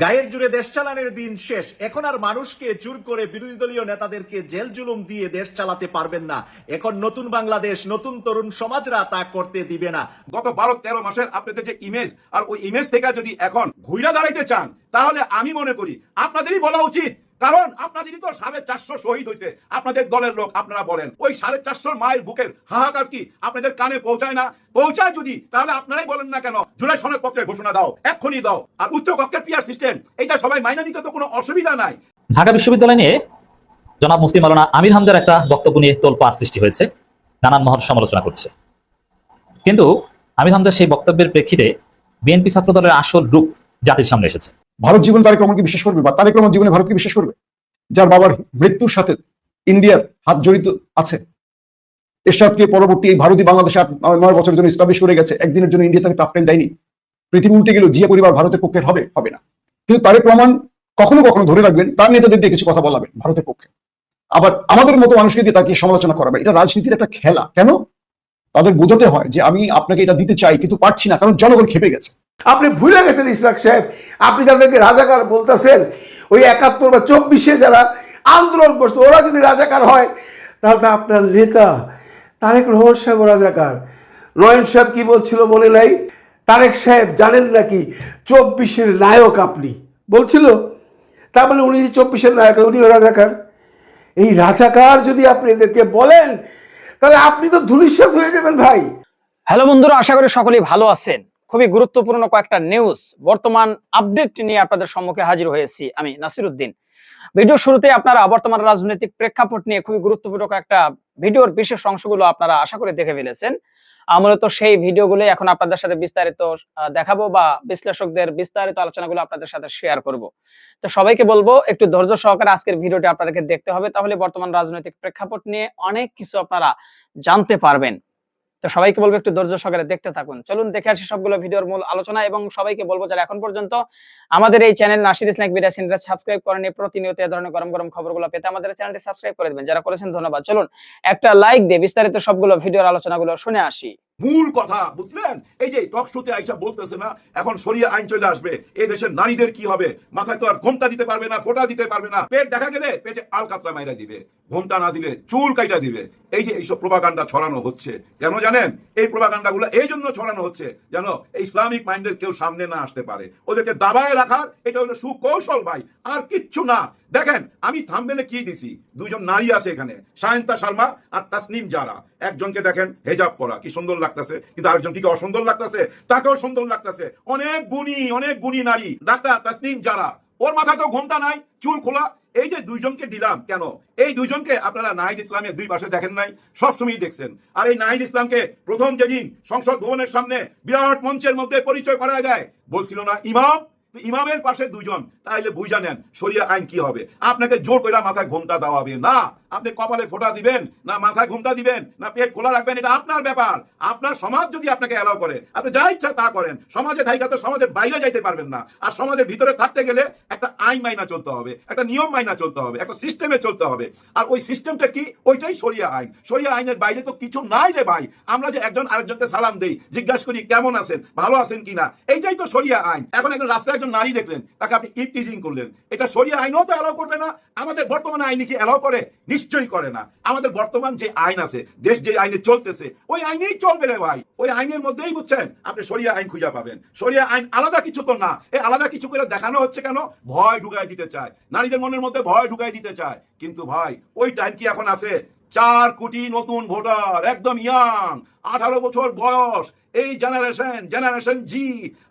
গায়ের জুড়ে দেশ চালানোর দিন শেষ। এখন আর মানুষকে চুর করে বিরোধী দলীয় নেতাদেরকে জেল জুলুম দিয়ে দেশ চালাতে পারবেন না। এখন নতুন বাংলাদেশ, নতুন তরুণ সমাজরা তা করতে দিবে না। গত বারো, তেরো মাসের আপনাদের যে ইমেজ আর ওই ইমেজ থেকে যদি এখন ঘুরে দাঁড়াইতে চান, তাহলে আমি মনে করি আপনাদেরই বলা উচিত কারণ আপনাদেরই তো সাড়ে চারশো শহীদ হয়েছে। আপনাদের দলের লোক, আপনারা বলেন। ওই সাড়ে চারশো মায়ের বুকের হাহাকার কি? আপনাদের কানে পৌঁছায় না? পৌঁছায় যদি, তাহলে আপনারাই বলেন না কেন? জুলাই সনদ পত্রে ঘোষণা দাও, এক্ষুনি দাও। আর উচ্চ কক্ষের পিয়ার সিস্টেম এটা সবাই মাইনে নিতে তো কোনো অসুবিধা নাই। ঢাকা বিশ্ববিদ্যালয় নিয়ে জনাব মুফতি মাওলানা আমির হামজার একটা বক্তব্য নিয়ে তোলপাড় সৃষ্টি হয়েছে। নানান মহল সমালোচনা করছে। কিন্তু আমির হামজার সেই বক্তব্যের প্রেক্ষিতে বিএনপি ছাত্র দলের আসল রূপ জাতির সামনে এসেছে। ভারত জীবন তারেক রহমানকে বিশ্বাস করবে বা তারেক রহমান জীবনে ভারতকে বিশ্বাস করবে? যার বাবার মৃত্যুর সাথে ইন্ডিয়ার হাত জড়িত আছে। এরশাদকে পরবর্তী এই ভারতী বাংলাদেশে আট, নয় বছরের জন্য ইস্টাবলিশ করে গেছে। একদিনের জন্য ইন্ডিয়া তাকে টাফ টাইম দেয়নি। পৃথিবী উল্টে গেল জিয়া পরিবার ভারতের পক্ষের হবে হবে না। কিন্তু তারেক রহমান কখনো কখনো ধরে রাখবেন, তার নেতাদের দিয়ে কিছু কথা বলাবেন ভারতের পক্ষে। আবার আমাদের মতো মানুষকে দিয়ে তাকে সমালোচনা করাবেন। এটা রাজনীতির একটা খেলা। কেন? তাদের বোঝাতে হয় যে আমি আপনাকে এটা দিতে চাই, কিন্তু পারছি না, কারণ জনগণ খেপে গেছে। আপনি ভুলে গেছেন ইসরাক সাহেব। আপনি তাদেরকে রাজাকার বলতেছেন, ওই একাত্তর বা চব্বিশে যারা আন্দোলন করছে, ওরা যদি রাজাকার হয়, তাহলে আপনার নেতা তারেক রহমান সাহেব রাজাকার। নয়ন সাহেব কি বলছিল মনে নাই? তারেক সাহেব জানেন নাকি চব্বিশের নায়ক আপনি? বলছিল। তার মানে উনি যে চব্বিশের নায়ক, উনিও রাজাকার। এই রাজাকার যদি আপনি এদেরকে বলেন, তাহলে আপনি তো ধুলিস্বাদ হয়ে যাবেন ভাই। হ্যালো বন্ধুরা, আশা করি সকলেই ভালো আছেন। খুবই গুরুত্বপূর্ণ কয়েকটা নিউজ বর্তমান আপডেট নিয়ে আপনাদের সম্মুখে হাজির হয়েছি আমি নাসির উদ্দিন ভিডিও শুরুতে আপনারা বর্তমান রাজনৈতিক প্রেক্ষাপট নিয়ে খুবই গুরুত্বপূর্ণ কয়েকটা ভিডিওর বিশেষ অংশগুলো আপনারা আশা করে দেখে ফেলেছেন। মূলত সেই ভিডিওগুলো এখন আপনাদের সাথে বিস্তারিত দেখাবো বা বিশ্লেষকদের বিস্তারিত আলোচনাগুলো আপনাদের সাথে শেয়ার করব। তো সবাইকে বলব, একটু ধৈর্য সহকারে আজকের ভিডিওটি আপনাদেরকে দেখতে হবে, তাহলে বর্তমান রাজনৈতিক প্রেক্ষাপট নিয়ে অনেক কিছু আপনারা জানতে পারবেন। তো সবাইকে বলব একটু ধৈর্য সহকারে দেখতে থাকুন। চলুন দেখে আসি সবগুলো ভিডিওর মূল আলোচনা এবং সবাইকে বলব যারা এখন পর্যন্ত আমাদের এই চ্যানেল নাসির স্ন্যাক বিডা সেন্টার সাবস্ক্রাইব করেন প্রতিনিয়ত এই ধরনের গরম গরম খবরগুলো পেতে আমাদের চ্যানেলটি সাবস্ক্রাইব করে দেবেন। যারা করেছেন ধন্যবাদ। চলুন একটা লাইক দিয়ে বিস্তারিত সবগুলো ভিডিওর আলোচনাগুলো শুনে আসি। মূল কথা, বুঝলেন? এই যে টক শোতে আইসা বলতেছে না, এখন সরিয়ে আইন চলে আসবে। এই দেশের নারীদের কি হবে? মাথায় তো আর ঘোমটা দিতে পারবে না, ফোটা দিতে পারবে না। পেট দেখা গেলে পেটে আলকাতরা মাইরা দিবে, ঘোমটা না দিলে চুল কাইটা দিবে। এই যে এইসব প্রভাকাণ্ডা ছড়ানো হচ্ছে, কেন জানেন? এই প্রভাকাণ্ডাগুলো এই জন্য ছড়ানো হচ্ছে যেন ইসলামিক মাইন্ডের কেউ সামনে না আসতে পারে। ওদেরকে দাবায় রাখার, এটা হলো সুকৌশল ভাই, আর কিচ্ছু না। দেখেন, আমি থামবেলে কি দিছি? দুইজন নারী আছে এখানে, সায়ন্তা শর্মা আর তাসনিম যারা একজনকে দেখেন, হেজাব পরা, কি সুন্দর লাগতেছে, কিন্তু আরেকজন কি অসুন্দর লাগতেছে? তাকেও সুন্দর লাগতেছে। অনেক গুণী অনেক গুণী নারী। ডাক্তার তাসনিম যারা ওর মাথায় তো ঘোমটা নাই, চুল খোলা। এই যে দুইজনকে দিলাম, কেন? এই দুইজনকে আপনারা নাহিদ ইসলামের দুই পাশে দেখেন নাই, সবসময়ই দেখছেন। আর এই নাহিদ ইসলামকে প্রথম যেদিন সংসদ ভবনের সামনে বিরাট মঞ্চের মধ্যে পরিচয় করা যায়, বলছিল না, ইমাম ইমামের পাশে দুজন, তাইলে বুঝা নেন সরিয়া আইন কি হবে। আপনাকে জোর করে মাথায় ঘোমটা ঘুমটা দেওয়াবে, না? আপনি কপালে ফোঁটা দিবেন, না মাথায় ঘুমটা দিবেন, না পেট খোলা রাখবেন, এটা আপনার ব্যাপার। আপনার সমাজ যদি আপনাকে এলাও করে, আপনি যা ইচ্ছা তা করেন। সমাজে থাইকা তো সমাজের বাইরে যাইতে পারবেন না। আর সমাজের ভিতরে থাকতে গেলে একটা আইন মাইনা চলতে হবে, একটা নিয়ম মাইনা চলতে হবে, একটা সিস্টেমে চলতে হবে। আর ওই সিস্টেমটা কি? ওইটাই সরিয়া আইন। সরিয়া আইনের বাইরে তো কিছু নাই রে ভাই। আমরা যে একজন আরেকজনকে সালাম দেই, জিজ্ঞাসা করি, কেমন আছেন? ভালো আছেন কিনা এইটাই তো সরিয়া আইন। এখন একজন রাস্তায় একজন নারী দেখলেন, তাকে আপনি ইট টিজিং করলেন। এটা সরিয়া আইনও তো অ্যালাউ করবে না। আমাদের বর্তমানে আইনে কি অ্যালাউ করে? নিশ্চয়ই করে না। আমাদের বর্তমান যে আইন আছে, দেশ যে আইনে চলতেছে, ওই আইনেই চলবে রে ভাই। ওই আইনের মধ্যেই বুঝছেন, আপনি সরিয়া আইন খুঁজে পাবেন। সরিয়া আইন আলাদা কিছু তো না। এই আলাদা কিছু করে দেখানো হচ্ছে কেন? ভয় ঢুকাই দিতে চায়। নারীদের মনের মধ্যে ভয় ঢুকাই দিতে চায়। কিন্তু ভাই, ওই টাইম কি এখন আছে? চার কোটি নতুন ভোটার, একদম ইয়াং আঠারো বছর বয়স। এই জেনারেশন জেনারেশন জি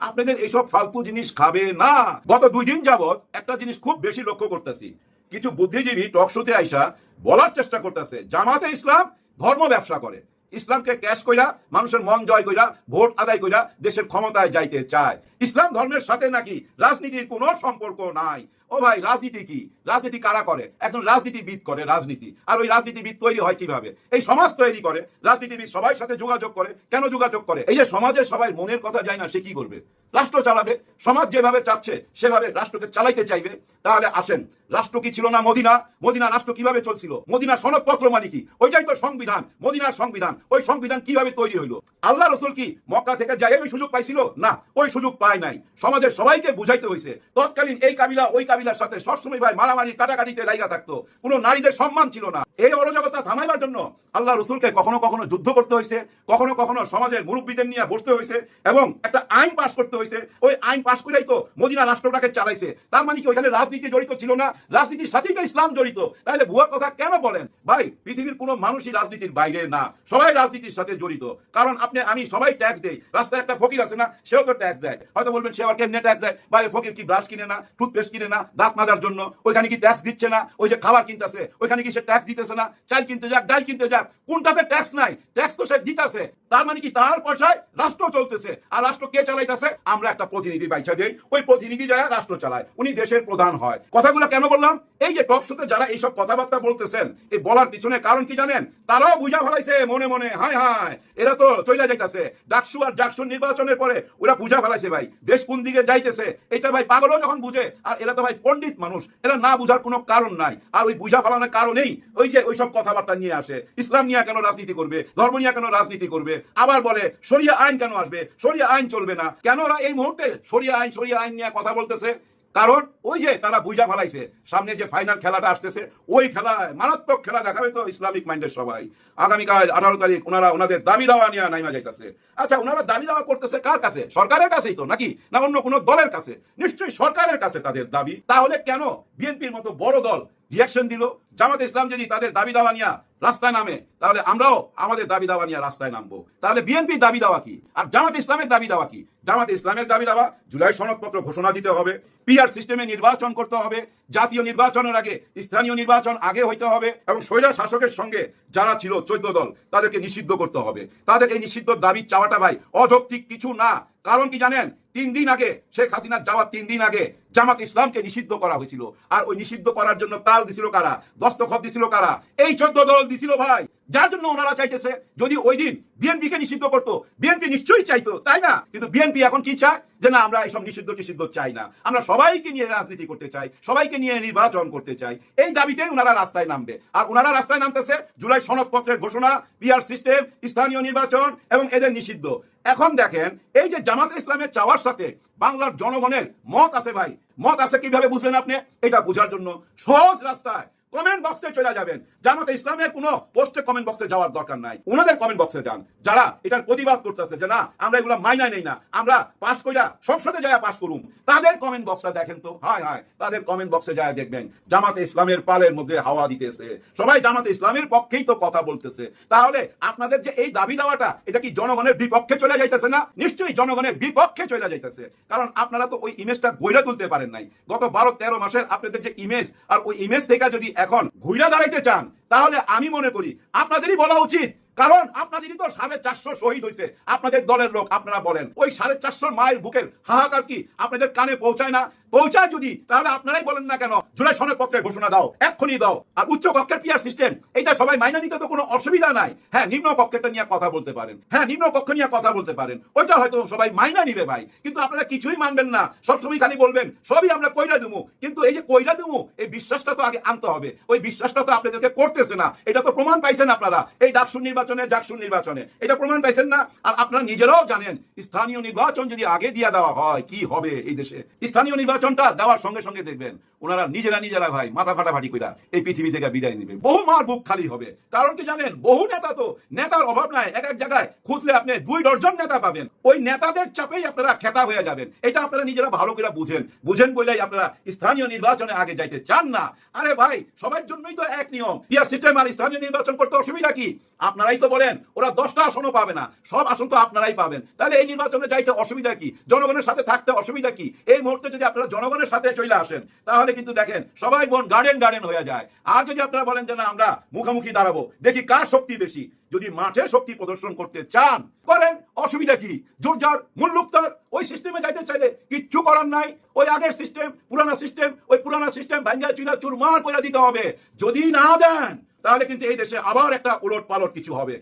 আপনাদের এইসব ফালতু জিনিস খাবে না। গত দুই দিন যাবত একটা জিনিস খুব বেশি লক্ষ্য করতেছি। কিছু বুদ্ধিজীবী টক শোতে আইসা বলার চেষ্টা করতেছে। জামাতে ইসলাম ধর্ম ব্যবসা করে। ইসলামকে ক্যাশ কইরা, মানুষের মন জয় কইরা, ভোট আদায় কইরা দেশের ক্ষমতায় যাইতে চায়। ইসলাম ধর্মের সাথে নাকি রাজনীতির কোনো সম্পর্ক নাই। ও ভাই, রাজনীতি কি? রাজনীতি কারা করে? একজন রাজনীতিবিদ করে রাজনীতি। আর ওই রাজনীতিবিদ তৈরি হয় কীভাবে? এই সমাজ তৈরি করে, রাজনীতিবিদ সবার সাথে যোগাযোগ করে। কেন যোগাযোগ করে? এই যে সমাজের সবাই মনের কথা যায় না, সে কি করবে? রাষ্ট্র চালাবে। সমাজ যেভাবে চাচ্ছে, সেভাবে রাষ্ট্রকে চালাইতে চাইবে। তাহলে আসেন, রাষ্ট্র কি ছিল না মদিনা? মদিনা রাষ্ট্র কীভাবে চলছিল? মদিনা সনদপত্র মানে কি? ওইটাই তো সংবিধান, মদিনার সংবিধান। ওই সংবিধান কীভাবে তৈরি হইল? আল্লাহ রসুল কি মক্কা থেকে যাই ওই সুযোগ পাইছিল? না, ওই সুযোগ পায় নাই। সমাজের সবাইকে বুঝাইতে হয়েছে তৎকালীন এই কাবিলা, ওই কাবিলার সাথে সবসময় ভাই মারামারি, কাটাকাটিতে লাইগা থাকতো। কোনো নারীদের সম্মান ছিল না। এই অরাজকতা থামাইবার জন্য আল্লাহ রসুলকে কখনো কখনো যুদ্ধ করতে হয়েছে কখনো কখনো সমাজের মুরব্বীদের নিয়ে বসতে হয়েছে এবং একটা আইন পাশ করতে হয়েছে ওই আইন পাশ করেই তো মদিনা রাষ্ট্রটাকে চালাইছে। তার মানে কি ওইখানে রাজনীতি জড়িত ছিল না? রাজনীতির সাথেই তো ইসলাম জড়িত। তাহলে ভুয়া কথা কেন বলেন? ভাই, পৃথিবীর কোনো মানুষই রাজনীতির বাইরে না। সবাই রাজনীতির সাথে জড়িত। কারণ আপনি, আমি সবাই ট্যাক্স দেই। রাস্তায় একটা ফকির আছে না, সেও তো ট্যাক্স দেয়। হয়তো বলবেন, সে আবার কেমনে ট্যাক্স দেয়? ভাই, ফকির কি ব্রাশ কিনে না? টুথপেস্ট কিনে না? দাঁত মাজার জন্য। ওইখানে কি ট্যাক্স দিচ্ছে না? ওই যে খাবার কিনতেছে। ওইখানে কি সে ট্যাক্স দিতেছে না? চাল কিনতে যাক, ডাল কিনতে যাক। কোনটাতে ট্যাক্স নাই? ট্যাক্স তো সে দিতেছে। তার মানে কি? তার পয়সায় রাষ্ট্র চলতেছে। আর রাষ্ট্র কে চালাইতেছে? আমরা একটা প্রতিনিধি বাইচা দেই। ওই প্রতিনিধি যায় রাষ্ট্র চালায়। উনি দেশের প্রধান হয়। কথাগুলো কেন বললাম? এই যে টক শোতে যারা এইসব কথাবার্তা বলতেছেন, এই বলার পিছনে কারণ কি জানেন? তারাও বুঝা ফেলাইছে মনে মনে, হায় হায়, এরা তো চলে যাইতেছে। ডাকসু আর ডাকসুর নির্বাচনের পরে ওরা বুঝা ফেলাইছে ভাই, দেশ কোন দিকে যাইতেছে? এটা ভাই পাগলও যখন বুঝে, আর এরা তো ভাই পণ্ডিত মানুষ, এরা না বুঝার কোনো কারণ নাই। আর ওই বুঝা ফেলানোর কারণেই ওই যে ওইসব কথাবার্তা নিয়ে আসে। ইসলাম নিয়ে কেন রাজনীতি করবে? ধর্ম নিয়ে কেন রাজনীতি করবে? আবার বলে সরিয়া আইন কেন আসবে? সরিয়া আইন চলবে না। কেন ওরা এই মুহূর্তে সরিয়া আইন সরিয়া আইন নিয়ে কথা বলতেছে? কারণ ওই যে তারা বুঝা ফেলাইছে, সামনে যে ফাইনাল খেলাটা আসতেছে, ওই খেলায় মারাত্মক খেলা দেখাবে তো ইসলামিক মাইন্ডের সবাই। আগামীকাল আঠারো তারিখ ওনারা ওনাদের দাবি দাওয়া নিয়ে নাইমা যাইতেছে। আচ্ছা ওনারা দাবি দাওয়া করতেছে কার কাছে? সরকারের কাছেই তো নাকি? না অন্য কোনো দলের কাছে? নিশ্চয়ই সরকারের কাছে তাদের দাবি। তাহলে কেন বিএনপির মতো বড় দল রিয়াকশন দিল। জামাত ইসলাম যদি তাদের দাবি দাওয়া নিয়ে রাস্তায় নামে, তাহলে আমরাও আমাদের দাবি দাওয়া নিয়ে রাস্তায় নামবো। তাহলে বিএনপি দাবি দাওয়া কি? আর জামাত ইসলামের দাবি দাওয়া কি? জামাত ইসলামের দাবি দাওয়া, জুলাই সনদপত্র ঘোষণা দিতে হবে, পিআর সিস্টেমে নির্বাচন করতে হবে, জাতীয় নির্বাচনের আগে স্থানীয় নির্বাচন আগে হইতে হবে, এবং স্বৈরা শাসকের সঙ্গে যারা ছিল চোদ্দ দল, তাদেরকে নিষিদ্ধ করতে হবে। তাদের এই নিষিদ্ধ দাবি চাওয়াটা ভাই অযৌক্তিক কিছু না। কারণ কি জানেন? তিন দিন আগে শেখ হাসিনার যাওয়ার তিন দিন আগে জামাত ইসলামকে নিষিদ্ধ করা হয়েছিল। আর ওই নিষিদ্ধ করার জন্য তাল দিছিল কারা? দস্তখত দিছিল কারা? এই চোদ্দ দল দিছিল ভাই। যার জন্য ওনারা চাইতেছে, যদি ওই দিন বিএনপি কে নিষিদ্ধ করতো, বিএনপি নিশ্চয়ই চাইতো, তাই না? কিন্তু বিএনপি এখন কি চায়? যে না, আমরা এইসব নিষিদ্ধ নিষিদ্ধ চাই না। আমরা সবাইকে নিয়ে রাজনীতি করতে চাই, সবাইকে নিয়ে নির্বাচন করতে চাই। এই দাবিতে ওনারা রাস্তায় নামবে। আর ওনারা রাস্তায় নামতেছে জুলাই সনদপত্রের ঘোষণা পিআর সিস্টেম, স্থানীয় নির্বাচন এবং এদের নিষিদ্ধ। এখন দেখেন, এই যে জামাত ইসলামের চাওয়ার সাথে বাংলার জনগণের মত আছে ভাই। মত আছে কীভাবে বুঝবেন আপনি? এটা বোঝার জন্য সহজ রাস্তায় কমেন্ট বক্সে চলে যাবেন। জামাতে ইসলামের কোনো পোস্টে কমেন্ট বক্সে যাওয়ার দরকার নাই। ওনাদের কমেন্ট বক্সে যান। যারা এটার প্রতিবাদ করতেছে যে, না, আমরা এগুলো মাইনা নেই না। আমরা পাস কইরা সংসদে যায় পাস করুম। তাদের কমেন্ট বক্সটা দেখেন তো। হায় হায়, তাদের কমেন্ট বক্সে যায় দেখবেন। জামাতে ইসলামের পালের মধ্যে হাওয়া দিতেছে। সবাই জামাতে ইসলামের পক্ষেই তো কথা বলতেছে। তাহলে আপনাদের যে এই দাবি দেওয়াটা, এটা কি জনগণের বিপক্ষে চলে যাইতেছে না? নিশ্চয়ই জনগণের বিপক্ষে চলে যাইতেছে। কারণ আপনারা তো ওই ইমেজটা গইরা তুলতে পারেন নাই। গত বারো তেরো মাসের আপনাদের যে ইমেজ আর ওই ইমেজ থেকে যদি এখন ঘুরা দাঁড়াইতে চান, তাহলে আমি মনে করি আপনাদেরই বলা উচিত। কারণ আপনাদেরই তো সাড়ে চারশো শহীদ হয়েছে আপনাদের দলের লোক, আপনারা বলেন, ওই সাড়ে চারশো মায়ের বুকের হাহাকার কি আপনাদের কানে পৌঁছায় না? পৌঁছায় যদি, তাহলে আপনারাই বলেন না কেন, জুলাই সনদ পত্রে ঘোষণা দাও, এক্ষুনি দাও। আর উচ্চ কক্ষের পিয়ার সিস্টেম এটা সবাই মাইনা নিতে তো কোনো অসুবিধা নাই। হ্যাঁ নিম্ন কক্ষেরটা নিয়ে কথা বলতে পারেন। হ্যাঁ নিম্ন কক্ষ নিয়ে কথা বলতে পারেন। ওইটা হয়তো সবাই মাইনা নিবে ভাই। কিন্তু আপনারা কিছুই মানবেন না। সবসময় খালি বলবেন, সবই আমরা কইরা দেবো কিন্তু এই যে কইরা দেবো এই বিশ্বাসটা তো আগে আনতে হবে। ওই বিশ্বাসটা তো আপনাদেরকে করতেছে না। এটা তো প্রমাণ পাইছেন আপনারা। এই ডাকসুর নির্বাচনে, জাকসুর নির্বাচনে। এটা প্রমাণ পাইছেন না? আর আপনারা নিজেরাও জানেন, স্থানীয় নির্বাচন যদি আগে দিয়ে দেওয়া হয়, কি হবে এই দেশে? স্থানীয় নির্বাচনটা দেওয়ার সঙ্গে সঙ্গে দেখবেন ওনারা নিজেরা নিজেরা ভাই মাথা ফাটাফাটি কইরা এই পৃথিবী থেকে বিদায় নেবে। বহু মার বুক খালি হবে। কারণ কি জানেন? বহু নেতা তো নেতার অভাব নাই, এক এক জায়গায় খুঁজলে আপনি দুই ডজন নেতা পাবেন। ওই নেতাদের চাপেই আপনারা খেতা হয়ে যাবেন। এটা আপনারা নিজেরা ভালো করে বুঝেন। বুঝেন বলেই আপনারা স্থানীয় নির্বাচনে আগে যাইতে চান না। আরে ভাই, সবার জন্যই তো এক নিয়ম। পিয়ার সিস্টেম আর স্থানীয় নির্বাচন করতে অসুবিধা কি? আপনারাই তো বলেন, ওরা দশটা আসনও পাবে না। সব আসন তো আপনারাই পাবেন। তাহলে এই নির্বাচনে যাইতে অসুবিধা কি? জনগণের সাথে থাকতে অসুবিধা কি? এই মুহূর্তে যদি আপনারা জনগণের সাথে চলে আসেন, তাহলে কিন্তু দেখেন সবাই মন গার্ডেন গার্ডেন হয়ে যায়। আর যদি আপনারা বলেন যে না, আমরা মুখোমুখি দাঁড়াবো, দেখি কার শক্তি বেশি। যদি মাঠে শক্তি প্রদর্শন করতে চান, করেন, অসুবিধা কি? জোর যার মুল্লুকতার ওই সিস্টেমে যাইতে চাইলে কিচ্ছু করার নাই। ওই আগের সিস্টেম পুরানা সিস্টেম ওই পুরানা সিস্টেম ভাঙ্গা চুরা চুরমার করে দিতে হবে। যদি না দেন, তাহলে কিন্তু এই দেশে আবার একটা উলট পালট কিছু হবে।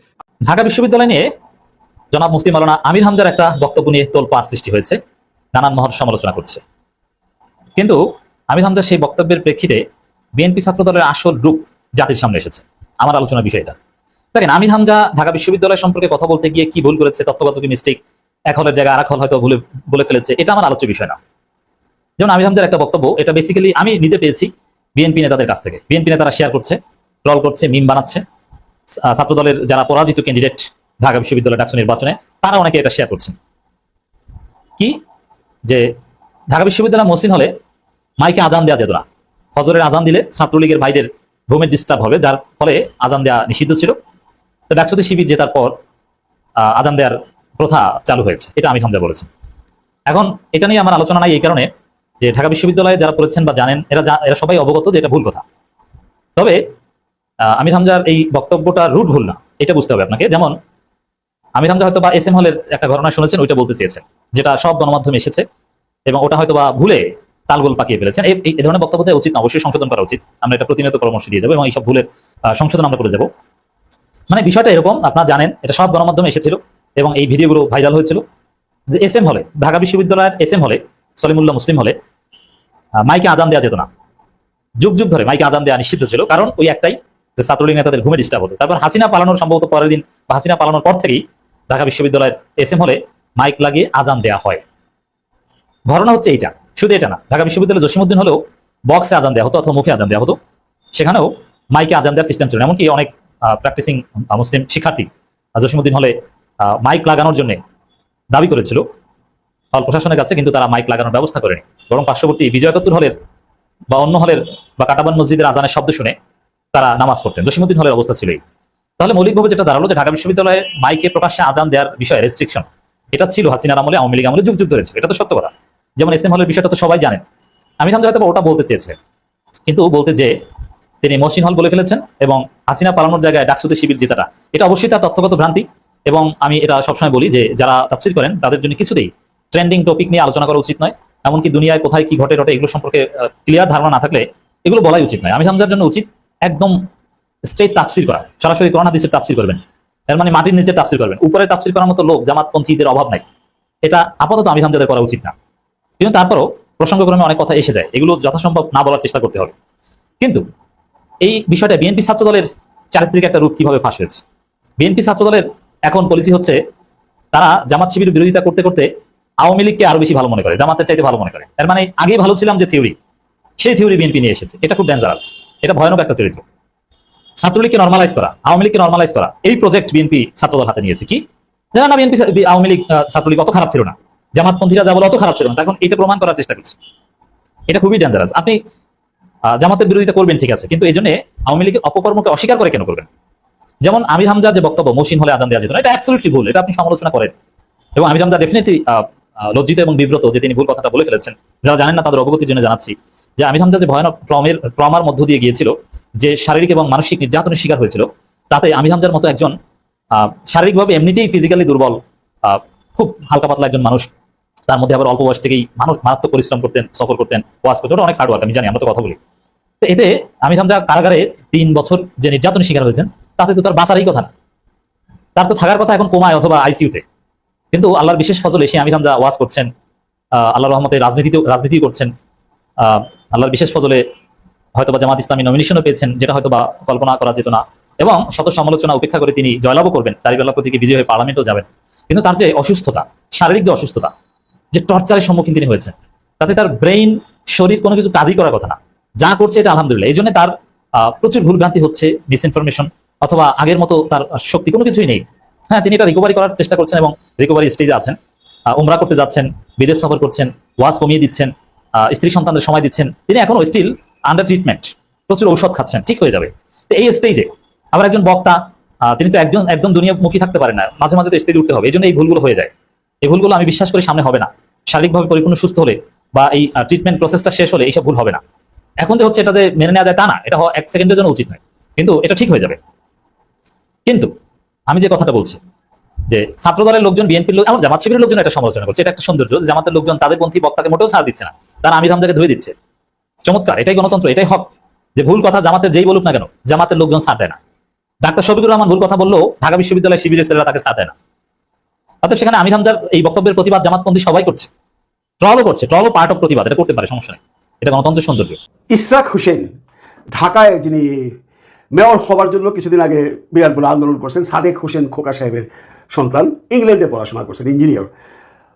ঢাকা বিশ্ববিদ্যালয় নিয়ে জনাব মুফতি মালানা আমির হামজার একটা বক্তব্য নিয়ে তোলপাড় সৃষ্টি হয়েছে। নানান মহল সমালোচনা করছে। কিন্তু আমির হামজার সেই বক্তব্যের প্রেক্ষিতে বিএনপি ছাত্র দলের আসল রূপ জাতির সামনে এসেছে। আমার আলোচনার বিষয় এটা। দেখেন আমির হামজা ঢাকা বিশ্ববিদ্যালয় সম্পর্কে কথা বলতে গিয়ে কি ভুল করেছে তত্ত্বগত কি মিস্টেক এক হলের জায়গায় আর এক হল হয়তো ভুলে বলে ফেলেছে এটা আমার আলোচ্য বিষয় না। যেমন আমির হামজার একটা বক্তব্য এটা বেসিক্যালি আমি নিজে পেয়েছি বিএনপি নেতাদের কাছ থেকে। বিএনপি নেতারা শেয়ার করছে ট্রল করছে মিম বানাচ্ছে। আহ, ছাত্রদলের যারা পরাজিত ক্যান্ডিডেট ঢাকা বিশ্ববিদ্যালয় ডাকসু নির্বাচনে তারা অনেকে এটা শেয়ার করছেন কি? যে ঢাকা বিশ্ববিদ্যালয় মসৃণ হলে মাইকে আজান দেওয়া যেত না। ফজরের আজান দিলে ছাত্রলীগের ভাইদের ঘুমের ডিস্টার্ব হবে, যার ফলে আজান দেওয়া নিষিদ্ধ ছিল। তো ডাকসুতে শিবির জেতার পর আজান দেওয়ার প্রথা চালু হয়েছে। এটা আমি হামজা বলেছি। এখন এটা নিয়ে আমার আলোচনা নাই এই কারণে যে ঢাকা বিশ্ববিদ্যালয়ে যারা পড়েছেন বা জানেন, এরা এরা সবাই অবগত যে এটা ভুল কথা। তবে আমির হামজার এই বক্তব্যটা রুট ভুল না, এটা বুঝতে হবে আপনাকে। যেমন, আমির হামজা হয়তো বা এস এম হলের একটা ঘটনা শুনেছেন, ওইটা বলতে চেয়েছেন, যেটা সব গণমাধ্যমে এসেছে এবং ওটা হয়তো বা ভুলে তালগোল পাকিয়ে ফেলেছেন এই ধরনের বক্তব্য দেওয়া উচিত না, অবশ্যই সংশোধন করা উচিত। আমরা এটা প্রতিনিয়ত পরামর্শ দিয়ে যাব এবং এইসব ভুলের সংশোধন আমরা করে যাব। মানে বিষয়টা এরকম, আপনারা জানেন, এটা সব গণমাধ্যমে এসেছিল এবং এই ভিডিওগুলো ভাইরাল হয়েছিল যে এস এম হলে, ঢাকা বিশ্ববিদ্যালয়ের এস এম হলে, সলিমুল্লাহ মুসলিম হলে মাইকে আজান দেওয়া যেত না। যুগ যুগ ধরে মাইকে আজান দেওয়া নিষিদ্ধ ছিল, কারণ ওই একটাই যে ছাত্রলীগ নেতাদের ঘুমে ডিস্টার্ব হতো। তারপর হাসিনা পালানোর সম্ভবত পরের দিন বা হাসিনা পালানোর পর থেকেই ঢাকা বিশ্ববিদ্যালয়ের এস এম হলে মাইক লাগিয়ে আজান দেওয়া হয়। ঘটনা হচ্ছে এইটা। শুধু এটা না ঢাকা বিশ্ববিদ্যালয় জসিমুদ্দিন হলেও বক্সে আজান দেওয়া হতো অথবা মুখে আজান দেওয়া হতো। সেখানেও মাইকে আজান দেওয়ার সিস্টেম ছিল এমনকি অনেক প্র্যাকটিসিং মুসলিম শিক্ষার্থী আহ, জসিমুদ্দিন হলে মাইক লাগানোর জন্য দাবি করেছিল। হল প্রশাসনের কাছে কিন্তু তারা মাইক লাগানোর ব্যবস্থা করেনি। বরং পার্শ্ববর্তী বিজয় একাত্তর হলের বা অন্য হলের বা কাটাবান মসজিদের আজানের শব্দ শুনে তারা নামাজ পড়তেন। জসিমুদ্দিন হলের অবস্থা ছিল এই। তাহলে মৌলিকভাবে যেটা দাঁড়াল যে ঢাকা বিশ্ববিদ্যালয়ে মাইকে প্রকাশ্যে আজান দেওয়ার বিষয়ে রেস্ট্রিকশন এটা ছিল হাসিনার আমলে আওয়ামী লীগ আমলে যুগ যুগ ধরে ছিল। এটা তো সত্য কথা। যেমন এস এম হলের বিষয়টা তো সবাই জানেন। আমি হামজা হয়তো ওটা বলতে চেয়েছে। কিন্তু বলতে যে তিনি মসিন হল বলে ফেলেছেন এবং হাসিনা পালানোর জায়গায় ডাকসুতে শিবির জেতাটা। এটা অবশ্যই তার তথ্যগত ভ্রান্তি এবং আমি এটা সবসময় বলি যে যারা তাফসির করেন, তাদের জন্য কিছুতেই ট্রেন্ডিং টপিক নিয়ে আলোচনা করা উচিত নয়। এমনকি দুনিয়ায় কোথায় কি ঘটে ঘটে এগুলো সম্পর্কে ক্লিয়ার ধারণা না থাকলে এগুলো বলাই উচিত নয়। আমি হামজার জন্য উচিত একদম স্টেট তাফসির করা। সরাসরি করোনা দিসের তাফসির করবেন। এর মানে মাটির নিচে তাফসির করবেন। উপরে তাফসির করার মতো লোক, জামাতপন্থীদের অভাব নাই। এটা আপাতত আমি হামজাদের করা উচিত না। কিন্তু তারপরও প্রসঙ্গক্রমে অনেক কথা এসে যায়। এগুলো যথাসম্ভব না বলার চেষ্টা করতে হবে। কিন্তু এই বিষয়টা বিএনপি ছাত্র দলের চারিত্রিক একটা রূপ কীভাবে ফাঁস হয়েছে? বিএনপি ছাত্র দলের এখন পলিসি হচ্ছে, তারা জামাত শিবির বিরোধিতা করতে করতে আওয়ামী লীগকে আরও বেশি ভালো মনে করে, জামাতের চাইতে ভালো মনে করে। এর মানে আগে ভালো ছিলাম যে থিওরি সেই থিওরি বিএনপি নিয়ে এসেছে। এটা খুব ডেঞ্জারাস এটা ভয়ানক একটা চরিত্র। ছাত্রলীগকে নর্মালাইজ করা, আওয়ামী লীগকে নর্মালাইজ করা, এই প্রজেক্ট বিএনপি ছাত্রদল হাতে নিয়েছে কি? জানা না বিএনপি, আওয়ামী লীগ ছাত্রলীগ অত খারাপ ছিল না। জামাতপন্থীরা যা বলে অত খারাপ ছিল না। তখন এটা প্রমাণ করার চেষ্টা করছে। এটা খুবই ডেঞ্জারাস আপনি জামাতের বিরোধিতা করবেন, ঠিক আছে। কিন্তু এই জন্য আওয়ামী লীগের অপকর্মকে অস্বীকার করে কেন করবেন? যেমন আমির হামজার যে বক্তব্য মসিন হলে আজান দেওয়া যেত না, এটা অ্যাবসলিউটলি ভুল। এটা আপনি সমালোচনা করেন। এবং আমির হামজা ডেফিনেটলি লজ্জিত এবং বিব্রত যে তিনি ভুল কথাটা বলে ফেলেছেন। যারা জানেন না, তাদের অবগতির জন্য জানাচ্ছি যে আমির হামজা যে ভয়ানক ট্রমের, ট্রমার মধ্য দিয়ে গিয়েছিল, যে শারীরিক এবং মানসিক নির্যাতনের শিকার হয়েছিল, তাতে আমির হামজার মতো একজন শারীরিকভাবে এমনিতেই ফিজিক্যালি দুর্বল খুব হালকা পাতলা একজন মানুষ তার মধ্যে আবার অল্প বয়স থেকেই মানুষ মারাত্মক পরিশ্রম করতেন সফর করতেন ওয়াজ করতেন ওটা অনেক হার্ড ওয়ার্ক আমি জানি আমরা তো কথা বলি। তো এতে আমির হামজা কারাগারে তিন বছর যে নির্যাতনের শিকার হয়েছেন তাতে তো তার বাঁচারই কথা না। তার তো থাকার কথা এখন কোমায় অথবা আইসিইউতে কিন্তু আল্লাহর বিশেষ ফজল এসে আমির হামজা ওয়াজ করছেন আহ, আল্লাহর রহমতে রাজনীতিতে রাজনীতি করছেন আল্লাহর বিশেষ ফজলে হয়তোবা জামাত ইসলামী নমিনেশনও পেয়েছেন যেটা হয়তোবা কল্পনা করা যেত না। এবং শত সমালোচনা উপেক্ষা করে তিনি জয়লাভও করবেন তারিবাল্লাহ প্রতীকে বিজয় হয়ে পার্লামেন্টও যাবেন। কিন্তু তার যে অসুস্থতা শারীরিক যে অসুস্থতা যে টর্চারের সম্মুখীন তিনি হয়েছেন। তাতে তার ব্রেইন, শরীর কোনো কিছু কাজই করার কথা না। যা করছে এটা আলহামদুলিল্লাহ। এই জন্য তার প্রচুর ভুলভ্রান্তি হচ্ছে মিসইনফরমেশন অথবা আগের মতো তার শক্তি কোনো কিছুই নেই। হ্যাঁ তিনি এটা রিকভারি করার চেষ্টা করছেন এবং রিকভারি স্টেজে আছেন। উমরা করতে যাচ্ছেন, বিদেশ সফর করছেন, ওয়াজ কমিয়ে দিচ্ছেন স্ত্রী সন্তানদের সময় দিচ্ছেন। তিনি এখনও স্টিল আন্ডার ট্রিটমেন্ট প্রচুর ঔষধ খাচ্ছেন, ঠিক হয়ে যাবে। তো এই স্টেজে আবার একজন বক্তা তিনি তো একজন, একদম দুনিয়ামুখী থাকতে পারেন না। মাঝে মাঝে তো স্টেজে উঠতে হবে। এই জন্য এই ভুলগুলো হয়ে যায়। এই ভুলগুলো আমি বিশ্বাস করি সামনে হবে না। শারীরিকভাবে পরিপূর্ণ সুস্থ হলে বা এই ট্রিটমেন্ট প্রসেসটা শেষ হলে এইসব ভুল হবে না। এখন যে হচ্ছে এটা যে মেনে নেওয়া যায় তা না, এটা এক সেকেন্ডের জন্য উচিত নয়। কিন্তু এটা ঠিক হয়ে যাবে। কিন্তু আমি যে কথাটা বলছি, যে ছাত্র দলের লোকজন, বিএনপির লোক এমন জামাত শিবিরের লোকজন এটা সমালোচনা করছে। এটা একটা সৌন্দর্য জামাতের লোকজন তাদের পন্থী বক্তাকে মোটেও ছাড় দিচ্ছে না। তারা আমির হামজাকে ধুয়ে দিচ্ছে। চমৎকার, এটাই গণতন্ত্র, এটাই হক। যে ভুল কথা জামাতের যেই বলুক না কেন, জামাতের লোকজন ছাড় দেয় না। ডাক্তার শফিকুর রহমান ভুল কথা বললেও ঢাকা বিশ্ববিদ্যালয় শিবিরের ছেলেরা তাকে ছাড় দেয় না। অতএব সেখানে আমির হামজার এই বক্তব্যের প্রতিবাদ জামাতপন্থী সবাই করছে। ট্রলও করছে ট্রলও পার্ট অফ প্রতিবাদ, এটা করতে পারে, সমস্যা নেই। এটা গণতন্ত্রের সৌন্দর্য। ইসরাক হোসেন, ঢাকায় যিনি মেয়র হবার জন্য কিছুদিন আগে বিরাট বড় আন্দোলন করছেন, সাদেক হোসেন খোকা সাহেবের সন্তান, ইংল্যান্ডে পড়াশোনা করছেন ইঞ্জিনিয়ার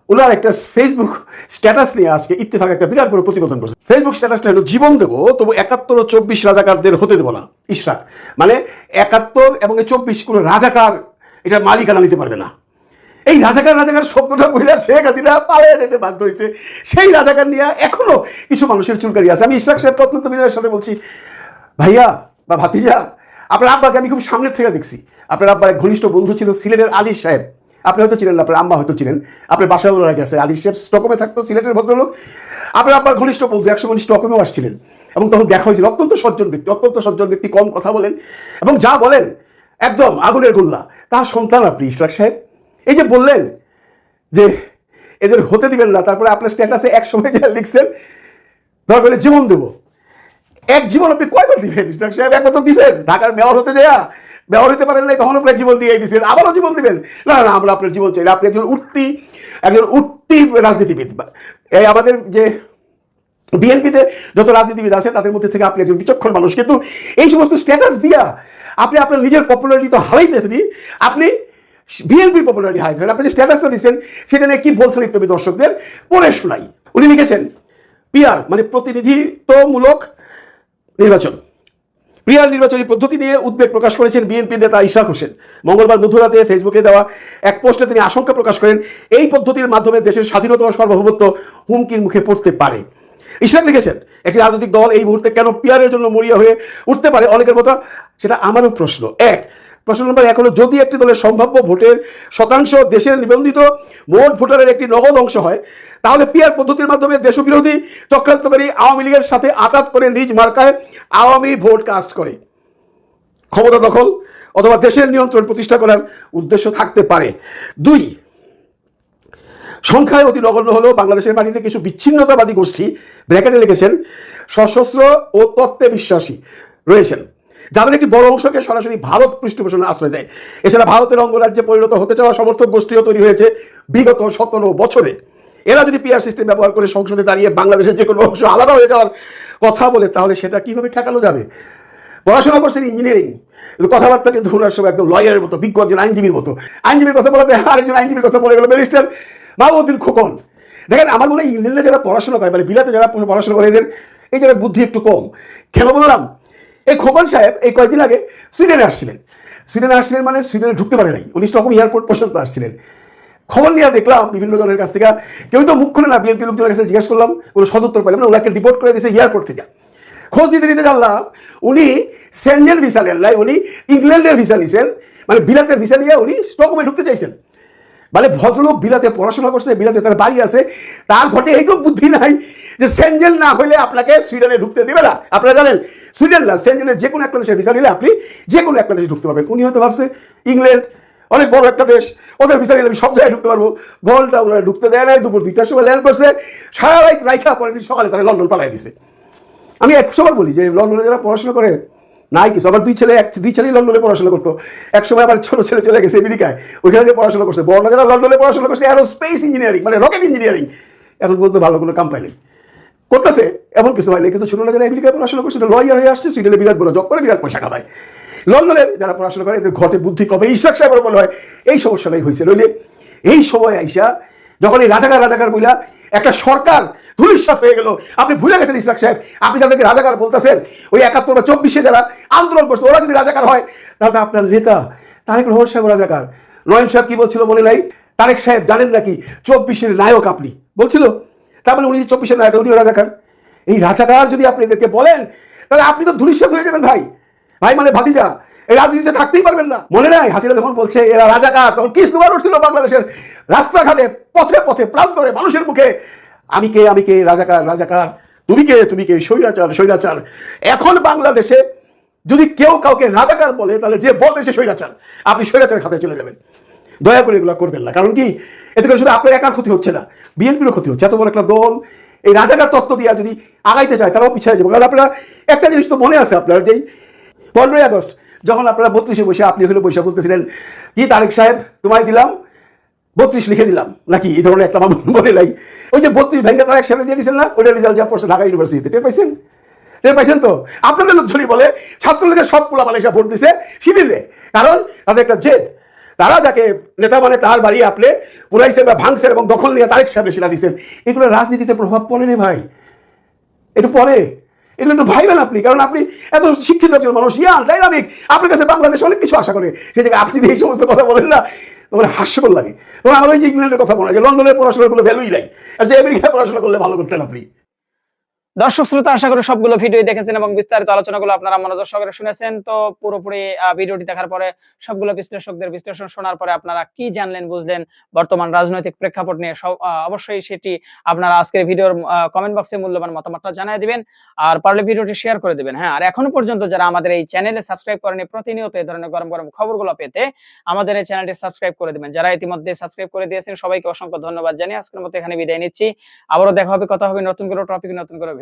ওনার একটা ফেসবুক স্ট্যাটাস নিয়ে আজকে ইত্তেফাক একটা বিরাট বড় প্রতিবেদন করছে। ফেসবুক স্ট্যাটাসটা হলো, জীবন দেবো, তবু একাত্তর ও চব্বিশ রাজাকারদের হতে দেবো না। ইশরাক। মানে একাত্তর এবং চব্বিশ কোনো রাজাকার এটার মালিকানা নিতে পারবে না। এই রাজাকার রাজাকার শব্দটা বলে শেখ হাসিনা পালিয়ে যেতে বাধ্য হয়েছে সেই রাজাকার নিয়ে এখনও কিছু মানুষের চুলকারি আছে। আমি ইশরাক সাহেবকে অত্যন্ত বিনয়ের সাথে বলছি, ভাইয়া বা ভাতিজা, আপনার আব্বাকে আমি খুব সামনের থেকে দেখছি। আপনার আব্বার এক ঘনিষ্ঠ বন্ধু ছিল সিলেটের আলিশ সাহেব। আপনি হয়তো ছিলেন আপনার আম্মা হয়তো ছিলেন আপনার বাসায় ওরা গেছে আলিশ সাহেব স্টকমে থাকতো, সিলেটের ভদ্রলোক। আপনার আব্বার ঘনিষ্ঠ বন্ধু একশো উনি স্টকমেও আসছিলেন এবং তখন দেখা হয়েছিল। অত্যন্ত সজ্জন ব্যক্তি, অত্যন্ত সজ্জন ব্যক্তি, কম কথা বলেন এবং যা বলেন, একদম আগুনের গোল্লা। তার সন্তান আপনি, ইশরাক সাহেব। এই যে বললেন যে এদের হতে দিবেন না, তারপরে আপনার স্ট্যাটাসে এক সময় যা লিখছেন দরকার জীবন দেবো। এক জীবন আপনি কয়বার দিবেন? সাহেব একবার তো দিছেন, ঢাকার মেয়র হতে যায় মেয়র হতে পারেন নাই তখন আপনার জীবন দিয়ে দিয়েছেন আবারও জীবন দিবেন। না না আমরা আপনার জীবন চাই আপনি একজন উঠতি একজন উঠতি রাজনীতিবিদ। এই আমাদের যে বিএনপিতে যত রাজনীতিবিদ আছে, তাদের মধ্যে থেকে আপনি একজন বিচক্ষণ মানুষ। কিন্তু এই সমস্ত স্ট্যাটাস দিয়া আপনি আপনার নিজের পপুলারিটি তো হারাইতেছেনই। আপনি বিএনপির পপুলারিটি হারাইতেছেন আপনি যে স্ট্যাটাসটা দিচ্ছেন, সেটা নিয়ে কি বলছেন একটু দর্শকদের? পড়ে শোনাই। উনি লিখেছেন পিআর মানে প্রতিনিধিত্বমূলক নির্বাচন। প্রিয়ার নির্বাচনী পদ্ধতি নিয়ে উদ্বেগ প্রকাশ করেছেন বিএনপি নেতা ইশাক হোসেন। মঙ্গলবার মধুরাতে ফেসবুকে দেওয়া এক পোস্টে তিনি আশঙ্কা প্রকাশ করেন, এই পদ্ধতির মাধ্যমে দেশের স্বাধীনতা ও সার্বভৌমত্ব হুমকির মুখে পড়তে পারে। ইশাক লিখেছেন, একটি রাজনৈতিক দল এই মুহূর্তে কেন পিয়ারের জন্য মরিয়া হয়ে উঠতে পারে? অনেকের মতো, সেটা আমারও প্রশ্ন। এক প্রশ্ন নম্বর এক হলো, যদি একটি দলের সম্ভাব্য ভোটের শতাংশ দেশের নিবন্ধিত মোট ভোটারের একটি নগদ অংশ হয়, তাহলে পিয়ার পদ্ধতির মাধ্যমে দেশবিরোধী চক্রান্তকারী আওয়ামী লীগের সাথে আঘাত করে নিজ মার্কায় আওয়ামী ভোট কাজ করে। ক্ষমতা দখল অথবা দেশের নিয়ন্ত্রণ প্রতিষ্ঠা করার উদ্দেশ্য থাকতে পারে। দুই, সংখ্যায় অতি নগণ্য হলেও বাংলাদেশের মাটিতে কিছু বিচ্ছিন্নতাবাদী গোষ্ঠী, ব্র্যাকেটে লিখেছেন, সশস্ত্র ও তত্ত্বে বিশ্বাসী রয়েছেন। যাদের একটি বড় অংশকে সরাসরি ভারত পৃষ্ঠপোষণে আশ্রয় দেয়। এছাড়া ভারতের অঙ্গরাজ্যে পরিণত হতে চাওয়া সমর্থক গোষ্ঠীও তৈরি হয়েছে বিগত সতেরো বছরে। এরা যদি পিআর সিস্টেম ব্যবহার করে সংসদে দাঁড়িয়ে বাংলাদেশের যে কোনো অংশ আলাদা হয়ে যাওয়ার কথা বলে, তাহলে সেটা কীভাবে ঠেকানো যাবে? পড়াশোনা করছেন ইঞ্জিনিয়ারিং কিন্তু কথাবার্তা কিন্তু ওনার সব একদম লয়ারের মতো, বিজ্ঞ একজন আইনজীবীর মতো। আইনজীবীর কথা বলাতে আরেকজন আইনজীবীর কথা বলে গেল ব্যারিস্টার মাহবুদ্দিন খোকন। দেখেন, আমার মনে হয় ইংল্যান্ডে যারা পড়াশোনা করে মানে বিলাতে যারা পড়াশোনা করে, এদের এই যারা বুদ্ধি একটু কম। কেন বললাম? এই খোকন সাহেব এই কয়েকদিন আগে সুইডেনে আসছিলেন। সুইডেনে আসছিলেন মানে সুইডেনে ঢুকতে পারে নাই। উনি স্টকহোম এয়ারপোর্ট পর্যন্ত আসছিলেন। খবর নিয়ে দেখলাম বিভিন্ন জনের কাছ থেকে। কেউ তো মুখ খুলে না, বিএনপি লোকজনের কাছে জিজ্ঞেস করলাম, কোনো সদুত্তর পাইলাম না, ওনাকে ডিপোর্ট করে দিয়েছে এয়ারপোর্ট থেকে। খোঁজ দিতে দিতে জানলাম, উনি সেনজেন ভিসা নেন নাই, উনি ইংল্যান্ডের ভিসা নিছেন মানে বিলাতের ভিসা নিয়ে উনি স্টকহোমে ঢুকতে চাইছেন। মানে ভদ্রলোক বিলাতে পড়াশোনা করছে, বিলাতে তার বাড়ি আছে। তার ঘটে এইটুকু বুদ্ধি নাই যে সেনজেন না হলে আপনাকে সুইডেনে ঢুকতে দেবে না। আপনারা জানেন, সুইডেন না সেনজেনের যে কোনো একটা দেশের ভিসা নিলে আপনি যে কোনো একটা দেশে ঢুকতে পারবেন। উনি হয়তো ভাবছে, ইংল্যান্ড, অনেক বড় একটা দেশ, ওদের ভিসা নিলে আমি সব জায়গায় ঢুকতে পারব। ঘণ্টা ওনারা ঢুকতে দেয় নাই, দুপুর দুইটার সময় ল্যান্ড করছে। সারা রাইখা পরের দিন সকালে তারা লন্ডন পালাই দিছে। আমি একশোবার বলি যে, লন্ডনে যারা পড়াশোনা করে নাই কিছু। আমার দুই ছেলে দুই ছেলেই লন্ডনে পড়াশোনা করতো। এক সময় আবার ছোট ছেলে চলে গেছে আমেরিকায়। ওইখানে যে পড়াশোনা করছে। বড় যারা লন্ডনে পড়াশোনা করছে অ্যারোস্পেস ইঞ্জিনিয়ারিং মানে রকেট ইঞ্জিনিয়ারিং এখন পর্যন্ত ভালো কোনো কাম পায়নি। করতেছে, এমন কিছু হয়নি কিন্তু ছোটরা যারা আমেরিকায় পড়াশোনা করছে লয়ার হয়ে আসছে সুইডেনে বিরাট বড় জব করে, বিরাট পয়সা কামায়। লন্ডনের যারা পড়াশোনা করে, এদের ঘটে বুদ্ধি কমে। ইশাক সাহেবের বলে হয়, এই সমস্যাটাই হয়েছে। নইলে এই সময় আইসা যখন এই রাজাকার রাজাকার বইলা একটা সরকার ধুলিস্বাত হয়ে গেল, আপনি ভুলে গেছেন ইসরাক সাহেব, আপনি যাদেরকে রাজাকার বলতেছেন, ওই একাত্তর বা চব্বিশে যারা আন্দোলন করছে, ওরা যদি রাজাকার হয়, তাহলে আপনার নেতা তারেক রহমান সাহেব রাজাকার। নয়ন সাহেব কি বলছিল মনে নাই? তারেক সাহেব জানেন নাকি চব্বিশের নায়ক আপনি? বলছিল। তার মানে উনি যে চব্বিশের নায়ক, উনিও রাজাকার। এই রাজাকার যদি আপনি এদেরকে বলেন, তাহলে আপনি তো ধুলিস্বাত হয়ে যাবেন ভাই। ভাই মানে ভাতিজা। এই রাজনীতিতে থাকতেই পারবেন না। মনে নাই? হাসিনা যখন বলছে, এরা রাজাকার তখন কি স্লোগান উঠছিল বাংলাদেশের? রাস্তাঘাটে, পথে পথে, প্রান্তরে, মানুষের মুখে, আমি কে আমি কে, রাজাকার রাজাকার? তুমি কে তুমি কে? স্বৈরাচার স্বৈরাচার? এখন বাংলাদেশে যদি কেউ কাউকে রাজাকার বলে, তাহলে যে বলবে সে স্বৈরাচার। আপনি স্বৈরাচার খাতায় চলে যাবেন। দয়া করে এগুলো করবেন না। কারণ কি? এতে করে শুধু আপনার একার ক্ষতি হচ্ছে না, বিএনপিরও ক্ষতি হচ্ছে। এত বড় একটা দল, এই রাজাকার তত্ত্ব দিয়ে যদি আগাইতে চায়, তারাও পিছিয়ে যাবে। কারণ আপনারা, একটা জিনিস তো মনে আছে আপনার, যেই পনেরোই আগস্ট যখন আপনারা বত্রিশে বসে আপনি হলে বসে বলতেছিলেন কি তারেক সাহেব, তোমায় দিলাম, বত্রিশ লিখে দিলাম। নাকি এই ধরনের একটা আমার মনে নাই। ওই যে বত্রিশ ভেঙ্গে তারেক সাহেব দিয়ে দিয়েছেন না, ওইটা রেজাল্ট যা পড়ছে ঢাকা ইউনিভার্সিটিতে। টের পাইছেন? টের পাইছেন তো? আপনাদের লোকজনই বলে, ছাত্রলীগের সব পোলা এসে ভোট দিছে শিবিরে। কারণ তাদের একটা জেদ। তারা যাকে নেতা মানে তার বাড়ি আপনি পুরাইছেন বা ভাঙছেন এবং দখল নিয়ে তারেক সাহেব শিলা দিচ্ছেন এগুলো রাজনীতিতে প্রভাব পড়ে রে ভাই। একটু পরে এগুলো একটু ভাইবেন আপনি, কারণ আপনি এত শিক্ষিত একজন মানুষ, ইয়াল, ডাইনামিক। আপনার কাছে বাংলাদেশ অনেক কিছু আশা করে। সেই জায়গায় আপনি যে এই সমস্ত কথা বলেন না তোমার হাস্যকর লাগে। তোমার আমার ওই যে ইংল্যান্ডের কথা হয় যে লন্ডনের পড়াশোনার কোনো ভ্যালুই নাই। আর যে আমেরিকায় পড়াশোনা করলে ভালো করতেন আপনি। দর্শক শ্রোতা, আশা করি সবগুলো ভিডিও দেখেছেন এবং বিস্তারিত আলোচনাগুলো আপনারা মনোযোগ সহকারে শুনেছেন। তো পুরোপুরি ভিডিওটি দেখার পরে সবগুলো বিশ্লেষকদের বিশ্লেষণ শোনার পরে আপনারা কি জানলেন, বুঝলেন, বর্তমান রাজনৈতিক প্রেক্ষাপট নিয়ে অবশ্যই সেটি আপনারা আজকের ভিডিওর কমেন্ট বক্সে মূল্যবান মতামতটা জানিয়ে দিবেন আর পারলে ভিডিওটি শেয়ার করে দিবেন। হ্যাঁ আর এখনও পর্যন্ত যারা আমাদের এই চ্যানেলে সাবস্ক্রাইব করেনি, প্রতিনিয়ত এই ধরনের গরম গরম খবরগুলো পেতে আমাদের এই চ্যানেলটি সাবস্ক্রাইব করে দিবেন। যারা ইতিমধ্যে সাবস্ক্রাইব করে দিয়েছেন, সবাইকে অসংখ্য ধন্যবাদ জানিয়ে আজকের মতো এখানে বিদায় নিচ্ছি। আবারও দেখা হবে, কথা হবে নতুন করে টপিক নতুন করে